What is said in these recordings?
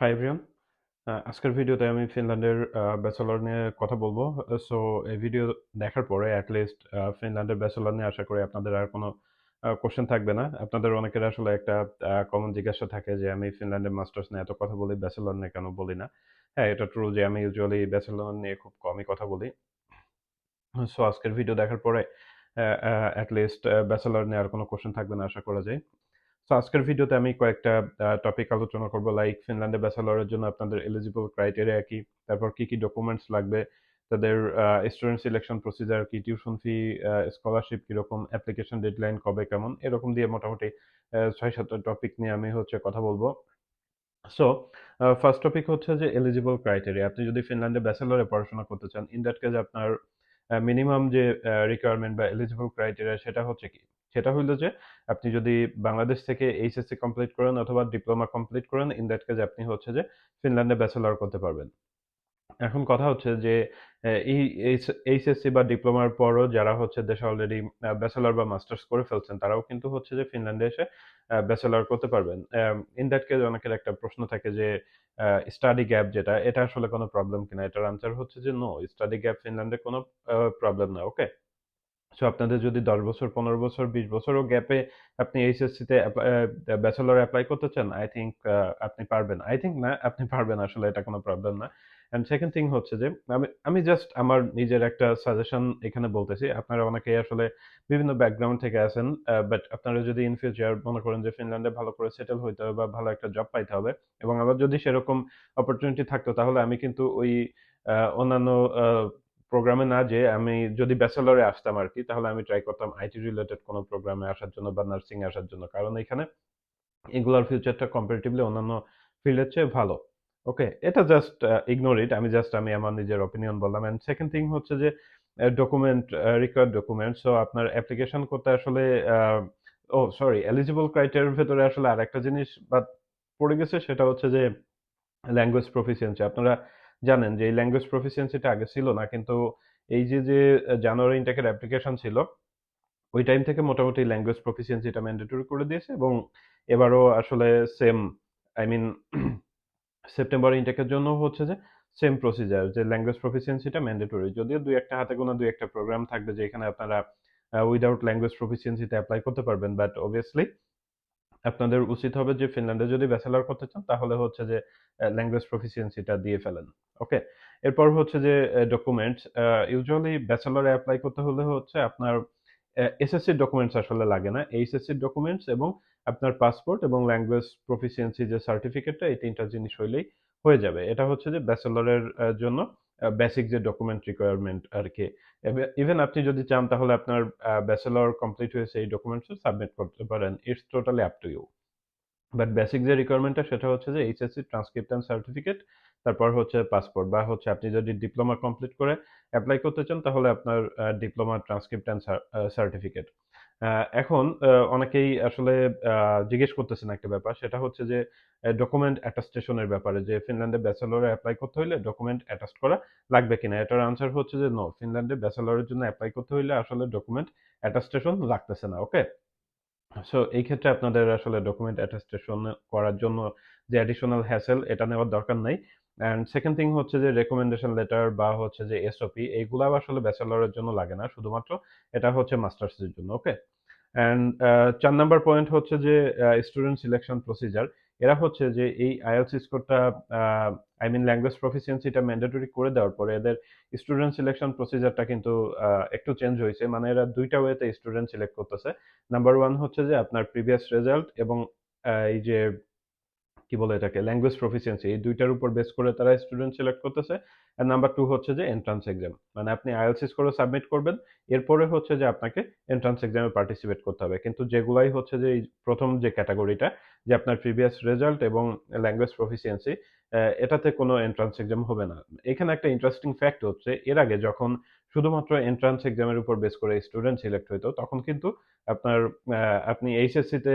Hi everyone আজকের ভিডিওতে আমি ফিনল্যান্ডের ব্যাচেলর নিয়ে কথা বলব। সো এই ভিডিও দেখার পরে অ্যাটলিস্ট ফিনল্যান্ডের ব্যাচেলর নিয়ে আশা করি আপনাদের আর কোনো কোশ্চেন থাকবে না। আপনাদের অনেকের আসলে একটা কমন জিজ্ঞাসা থাকে যে, আমি ফিনল্যান্ডের মাস্টার্স নিয়ে এত কথা বলি ব্যাচেলর নিয়ে কেন বলি না? হ্যাঁ এটা ট্রু যে, আমি ইউজুয়ালি ব্যাচেলর নিয়ে খুব কমই কথা বলি। সো আজকের ভিডিও দেখার পরে অ্যাটলিস্ট ব্যাচেলর নিয়ে আর কোনো কোশ্চেন থাকবে না, আশা করা যায়। আজকের ভিডিওতে আমি কয়েকটা টপিক আলোচনা করব লাইক ফিনল্যান্ডে ব্যাচেলরের জন্য আপনাদের এলিজিবল ক্রাইটেরিয়া কি? তারপর কি কি ডকুমেন্টস লাগবে? তাদের স্টুডেন্ট সিলেকশন প্রসিজার কি? টিউশন ফি স্কলারশিপ কীরকম? অ্যাপ্লিকেশন ডেডলাইন কবে কেমন? এরকম দিয়ে মোটামুটি ছয় সাতটা টপিক নিয়ে আমি হচ্ছে কথা বলব। সো ফার্স্ট টপিক হচ্ছে যে এলিজিবল ক্রাইটেরিয়া আপনি যদি ফিনল্যান্ডে ব্যাচেলরে পড়াশোনা করতে চান ইন দ্যাট কেজ আপনার মিনিমাম যে রিকোয়ারমেন্ট বা এলিজিবল ক্রাইটেরিয়া সেটা হচ্ছে কি? সেটা হইল যে, আপনি যদি বাংলাদেশ থেকে এইচএসসি কমপ্লিট করেন অথবা ডিপ্লোমা কমপ্লিট করেন ইন দ্যাট কেজ আপনি হচ্ছে যে ফিনল্যান্ডে ব্যাচেলর করতে পারবেন। এখন কথা হচ্ছে যে এই এইচএসসি বা ডিপ্লোমার পরও যারা হচ্ছে দেশে অলরেডি ব্যাচেলর বা মাস্টার্স করে ফেলছেন, তারাও কিন্তু হচ্ছে যে ফিনল্যান্ডে এসে ব্যাচেলর করতে পারবেন। ইন দ্যাট কেজ অনেকের একটা প্রশ্ন থাকে যে স্টাডি গ্যাপ যেটা, এটা আসলে কোনো প্রবলেম কিনা? এটার আনসার হচ্ছে যে নো স্টাডি গ্যাপ ফিনল্যান্ডে কোনো প্রবলেম না ওকে সো আপনাদের যদি দশ বছর, পনেরো বছর, বিশ বছরও গ্যাপে আপনি এইচএসসিতে ব্যাচেলর অ্যাপ্লাই করতে চান আই থিঙ্ক আপনি পারবেন। আই থিঙ্ক না, আপনি পারবেন আসলে, এটা কোনো প্রবলেম না। অ্যান্ড সেকেন্ড থিং হচ্ছে যে, আমি আমি জাস্ট আমার নিজের একটা সাজেশন এখানে বলতেছি। আপনারা অনেকেই আসলে বিভিন্ন ব্যাকগ্রাউন্ড থেকে আছেন বাট আপনারা যদি ইন ফিউচার মনে করেন যে ফিনল্যান্ডে ভালো করে সেটেল হইতে হবে বা ভালো একটা জব পাইতে হবে এবং আমার যদি সেরকম অপরচুনিটি থাকতো, তাহলে আমি কিন্তু ওই অন্যান্য প্রোগ্রামে না যে আমি যদি ব্যাচেলরে আসতাম আর কি, তাহলে আমি ট্রাই করতাম আইটি রিলেটেড কোনো প্রোগ্রামে আসার জন্য বা নার্সিং আসার জন্য। কারণ এখানে এগুলোর ফিউচারটা কম্পারেটিভলি অন্যান্য ফিল্ডের চেয়ে ভালো। ওকে এটা জাস্ট ইগনোর ইট আমি জাস্ট আমি আমার নিজের অপিনিয়ন বললাম। অ্যান্ড সেকেন্ড থিং হচ্ছে যে ডকুমেন্ট রিকোয়ার্ড ডকুমেন্ট সো আপনার অ্যাপ্লিকেশন করতে আসলে ও সরি এলিজিবল ক্রাইটেরিয়ার ভেতরে আসলে আর একটা জিনিস বাদ পড়ে গেছে, সেটা হচ্ছে যে ল্যাঙ্গুয়েজ প্রফিসিয়েন্সি আপনারা জানেন যে এই ল্যাঙ্গুয়েজ প্রফিসিয়েন্সিটা আগে ছিল না, কিন্তু এই যে যে জানুয়ারি ইনটেকের অ্যাপ্লিকেশন ছিল, ওই টাইম থেকে মোটামুটি ল্যাঙ্গুয়েজ প্রফিসিয়েন্সিটা ম্যান্ডেটরি করে দিয়েছে এবং এবারও আসলে সেম আই মিন সেপ্টেম্বর ইনটেকের জন্য হচ্ছে যে সেম প্রসিজার যে ল্যাঙ্গুয়েজ প্রফিসিয়েন্সিটা ম্যান্ডেটরি যদিও দুই একটা হাতে গোনা দুই একটা প্রোগ্রাম থাকবে যে এখানে আপনারা উইদাউট ল্যাঙ্গুয়েজ প্রফিসিয়েন্সিতে অ্যাপ্লাই করতে পারবেন বাট অবভিয়াসলি আপনাদের উচিত হবে যে ফিনল্যান্ডে যদি ব্যাচেলর করতে চান, তাহলে হচ্ছে যে ল্যাঙ্গুয়েজ প্রফিসিয়েন্সিটা দিয়ে ফেলেন। ওকে? এরপর হচ্ছে যে ডকুমেন্টস ইউজুয়ালি ব্যাচেলরে অ্যাপ্লাই করতে হলে হচ্ছে আপনার এসএসসি ডকুমেন্টস আসলে লাগে না। এইচএসসি ডকুমেন্টস এবং আপনার পাসপোর্ট এবং ল্যাঙ্গুয়েজ প্রফিসিয়েন্সি যে সার্টিফিকেটটা এই তিনটা জিনিস হইলেই হয়ে যাবে। এটা হচ্ছে যে ব্যাচেলরের জন্য বেসিক যে ডকুমেন্ট রিকোয়ারমেন্ট আর কি। ইভেন আপনি যদি চান তাহলে আপনার ব্যাচেলর কমপ্লিট হয়েছে এই ডকুমেন্টস সাবমিট করতে পারেন। It's totally up to you but basic যে রিকোয়ারমেন্টটা সেটা হচ্ছে যে এইচএসসি ট্রান্সক্রিপ্ট অ্যান্ড সার্টিফিকেট তারপর হচ্ছে পাসপোর্ট বা হচ্ছে আপনি যদি ডিপ্লোমা কমপ্লিট করে অ্যাপ্লাই করতে চান তাহলে আপনার ডিপ্লোমা ট্রান্সক্রিপ্ট অ্যান্ড সার্টিফিকেট এখন অনেকেই আসলে জিজ্ঞেস করতেছেন একটা ব্যাপার। সেটা হচ্ছে যে ডকুমেন্ট অ্যাটাস্টেশনের ব্যাপারে যে ফিনল্যান্ডে ব্যাচেলরে অ্যাপ্লাই করতে হলে ডকুমেন্ট অ্যাটাস্ট করা লাগবে কিনা? এটার আনসার হচ্ছে যে নো ফিনল্যান্ডে ব্যাচেলরের জন্য অ্যাপ্লাই করতে হলে আসলে ডকুমেন্ট অ্যাটাস্টেশন লাগতেছে না ওকে সো এই ক্ষেত্রে আপনাদের আসলে ডকুমেন্ট অ্যাটাস্টেশন করার জন্য যে অ্যাডিশনাল হ্যাসেল এটা নেওয়ার দরকার নাই। অ্যান্ড সেকেন্ড থিং হচ্ছে যে রেকমেন্ডেশন লেটার বা হচ্ছে যে এসওপি এইগুলো আসলে ব্যাচেলরের জন্য লাগে না, শুধুমাত্র এটা হচ্ছে মাস্টার্সের জন্য ওকে অ্যান্ড চার নাম্বার পয়েন্ট হচ্ছে যে স্টুডেন্ট সিলেকশন প্রসিজার এরা হচ্ছে যে এই আইএলসি স্কোরটা আই মিন ল্যাঙ্গুয়েজ প্রফিসিয়েন্সিটা ম্যান্ডেটরি করে দেওয়ার পরে এদের স্টুডেন্ট সিলেকশন প্রসিজারটা কিন্তু একটু চেঞ্জ হয়েছে মানে এরা দুইটা ওয়েতে স্টুডেন্ট সিলেক্ট করতেছে। নাম্বার ওয়ান হচ্ছে যে আপনার প্রিভিয়াস রেজাল্ট এবং এই যে কি বলে এটাকে? ল্যাঙ্গুয়েজ প্রফিসিয়েন্সি এই দুইটার উপর বেস করে তারা স্টুডেন্ট সিলেক্ট করতেছে। আর নাম্বার টু হচ্ছে যে এন্ট্রান্স এক্সাম মানে আপনি আইএলসি স্কোরে সাবমিট করবেন, এরপরে হচ্ছে যে আপনাকে এন্ট্রান্স এক্সামে পার্টিসিপেট করতে হবে। কিন্তু যেগুলাই হচ্ছে যে এই প্রথম যে ক্যাটাগরিটা যে আপনার প্রিভিয়াস রেজাল্ট এবং ল্যাঙ্গুয়েজ প্রফিসিয়েন্সি এটাতে কোনো এন্ট্রান্স এক্সাম হবে না। এখানে একটা ইন্টারেস্টিং ফ্যাক্ট হচ্ছে, এর আগে যখন শুধুমাত্র এন্ট্রান্স এক্সামের উপর বেস করে স্টুডেন্ট সিলেক্ট হইতো, তখন কিন্তু আপনার আপনি এইচএসসিতে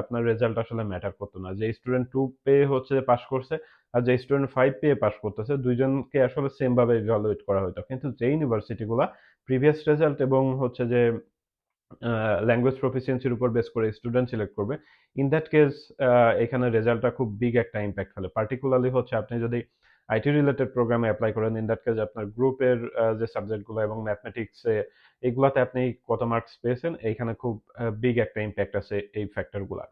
আপনার রেজাল্ট আসলে ম্যাটার করতো না। যে স্টুডেন্ট টু পেয়ে হচ্ছে পাস করছে, আর যে স্টুডেন্ট ফাইভ পেয়ে পাস করতেছে, দুইজনকে আসলে সেম ভাবে ইভালুয়েট করা হতো কিন্তু যে ইউনিভার্সিটিগুলা প্রিভিয়াস রেজাল্ট এবং হচ্ছে যে ল্যাঙ্গুয়েজ প্রফিসিয়েন্সির উপর বেস করে স্টুডেন্ট সিলেক্ট করবে ইন দ্যাট কেস এখানে রেজাল্টটা খুব বিগ একটা ইম্প্যাক্ট ফেলে। পার্টিকুলারলি হচ্ছে আপনি যদি আইটি রিলেটেড প্রোগ্রামে অ্যাপ্লাই করেন। ইন দ্যাট কেস আপনার গ্রুপের যে সাবজেক্টগুলো এবং ম্যাথমেটিক্সে এগুলাতে আপনি কত মার্কস পেয়েছেন? এইখানে খুব বিগ একটা ইম্প্যাক্ট আছে এই ফ্যাক্টরগুলার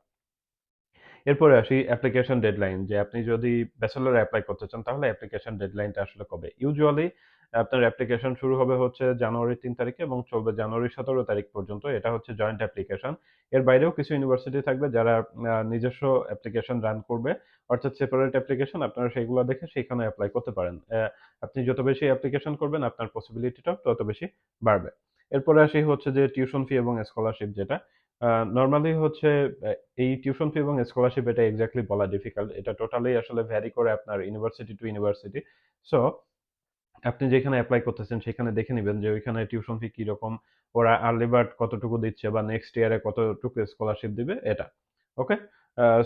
এরপরে আসি অ্যাপ্লিকেশন ডেডলাইন যে আপনি যদি ব্যাচেলর অ্যাপ্লাই করতে চান, তাহলে অ্যাপ্লিকেশন ডেডলাইনটা আসলে কবে? ইউজুয়ালি আপনার অ্যাপ্লিকেশন শুরু হবে হচ্ছে জানুয়ারি তিন তারিখে এবং চলবে জানুয়ারি সতেরো তারিখ পর্যন্ত। এটা হচ্ছে জয়েন্ট অ্যাপ্লিকেশন এর বাইরেও কিছু ইউনিভার্সিটি থাকবে যারা নিজস্ব অ্যাপ্লিকেশন রান করবে, অর্থাৎ সেপারেট অ্যাপ্লিকেশন আপনারা সেইগুলো দেখে সেখানে অ্যাপ্লাই করতে পারেন। আপনি যত বেশি অ্যাপ্লিকেশন করবেন, আপনার পসিবিলিটিটাও তত বেশি বাড়বে। এরপরে আসি হচ্ছে যে টিউশন ফি এবং স্কলারশিপ যেটা নর্মালি হচ্ছে এই টিউশন ফি এবং স্কলারশিপ এটা এক্স্যাক্টলি বলা ডিফিকাল্ট এটা টোটালি আসলে ভ্যারি করে আপনার ইউনিভার্সিটি টু ইউনিভার্সিটি সো আপনি যেখানে অ্যাপ্লাই করতেছেন সেখানে দেখে নেবেন যে ওইখানে টিউশন ফি কীরকম, ওরা আর্লি বার্ড কতটুকু দিচ্ছে বা নেক্সট ইয়ারে কতটুকু স্কলারশিপ দিবে, এটা। ওকে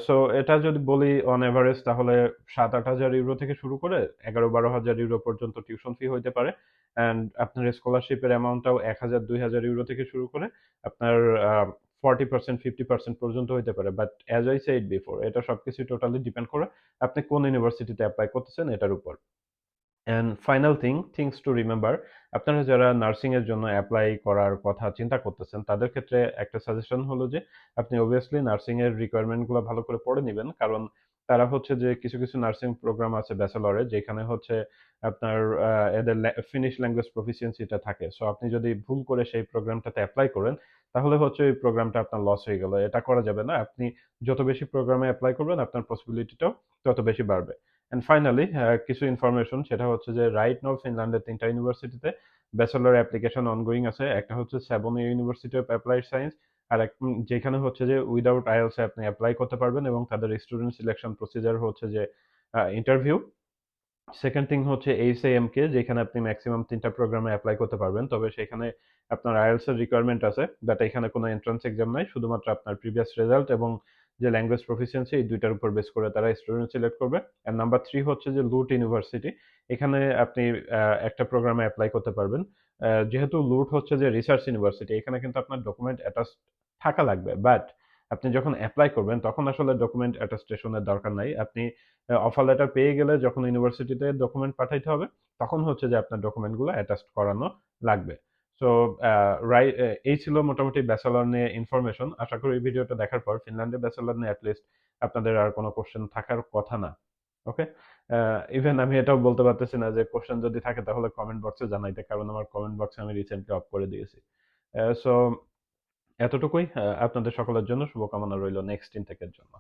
সো এটা যদি বলি অন এভারেজ তাহলে সাত আট হাজার ইউরো থেকে শুরু করে এগারো বারো হাজার ইউরো পর্যন্ত টিউশন ফি হইতে পারে। অ্যান্ড আপনার স্কলারশিপের অ্যামাউন্টটাও এক হাজার, দুই হাজার ইউরো থেকে শুরু করে। আপনার ফর্টি পার্সেন্ট ফিফটি পার্সেন্ট পর্যন্ত হইতে পারে। But as I said before এটা সবকিছু টোটালি ডিপেন্ড করে আপনি কোন ইউনিভার্সিটিতে অ্যাপ্লাই করতেছেন এটার উপর। And final thing things to remember আপনারা যারা নার্সিং এর জন্য অ্যাপ্লাই করার কথা চিন্তা করতেছেন, তাদের ক্ষেত্রে একটা সাজেশন হলো যে, আপনি অবভিয়াসলি নার্সিং এর রিকোয়ারমেন্টগুলো ভালো করে পড়ে নেবেন। কারণ তারা হচ্ছে যে কিছু কিছু নার্সিং প্রোগ্রাম আছে ব্যাচেলরে, যেখানে হচ্ছে আপনার এদের ফিনিশ ল্যাঙ্গুয়েজ প্রফিসিয়েন্সিটা থাকে। সো আপনি যদি ভুল করে সেই প্রোগ্রামটাতে অ্যাপ্লাই করেন, তাহলে হচ্ছে ওই প্রোগ্রামটা আপনার লস হয়ে গেল। এটা করা যাবে না। আপনি যত বেশি প্রোগ্রামে অ্যাপ্লাই করবেন, আপনার পসিবিলিটিটাও তত বেশি বাড়বে। অ্যান্ড ফাইনালি কিছু ইনফরমেশন সেটা হচ্ছে যে রাইট নাও ফিনল্যান্ডের তিনটা ইউনিভার্সিটিতে ব্যাচেলর অ্যাপ্লিকেশন অনগোয়িং আছে। একটা হচ্ছে Savon university of applied science আর এক যেখানে হচ্ছে যে উইদাউট আইএলসে আপনি অ্যাপ্লাই করতে পারবেন এবং তাদের স্টুডেন্ট সিলেকশন প্রসিজার হচ্ছে যে ইন্টারভিউ সেকেন্ড থিং হচ্ছে এইচএএম কে যেখানে আপনি ম্যাক্সিমাম তিনটা প্রোগ্রামে অ্যাপ্লাই করতে পারবেন। তবে সেখানে আপনার আইএলস এর রিকোয়ারমেন্ট আছে বাট এখানে কোনো এন্ট্রান্স এক্সাম নাই। শুধুমাত্র আপনার প্রিভিয়াস রেজাল্ট এবং যে ল্যাঙ্গুয়েজ প্রফিসিয়েন্সি এই দুইটার উপর বেস করে তারা স্টুডেন্ট সিলেক্ট করবে। আর নাম্বার থ্রি হচ্ছে যে লুট ইউনিভার্সিটি এখানে আপনি একটা প্রোগ্রামে অ্যাপ্লাই করতে পারবেন। যেহেতু লুট হচ্ছে যে রিসার্চ ইউনিভার্সিটি এখানে কিন্তু আপনার ডকুমেন্ট অ্যাটাচ থাকা লাগবে। বাট আপনি যখন অ্যাপ্লাই করবেন, তখন আসলে ডকুমেন্ট অ্যাটাস্টেশনের দরকার নাই। আপনি অফার লেটার পেয়ে গেলে যখন ইউনিভার্সিটিতে ডকুমেন্ট পাঠাইতে হবে, তখন হচ্ছে যে আপনার ডকুমেন্টগুলো অ্যাটাচ করানো লাগবে। সো রাই এই ছিল মোটামুটি ব্যাচেলর নিয়ে ইনফরমেশন আশা করি ভিডিওটা দেখার পর ফিনল্যান্ডের ব্যাচেলর নিয়ে অ্যাটলিস্ট আপনাদের আর কোনো কোশ্চেন থাকার কথা না। ওকে ইভেন আমি এটাও বলতে পারতেছি না যে কোশ্চেন যদি থাকে তাহলে কমেন্ট বক্সে জানাইতে, কারণ আমার কমেন্ট বক্সে আমি রিসেন্টলি অফ করে দিয়েছি। সো এতটুকুই আপনাদের সকলের জন্য শুভকামনা রইল নেক্সট ইনটেকের জন্য।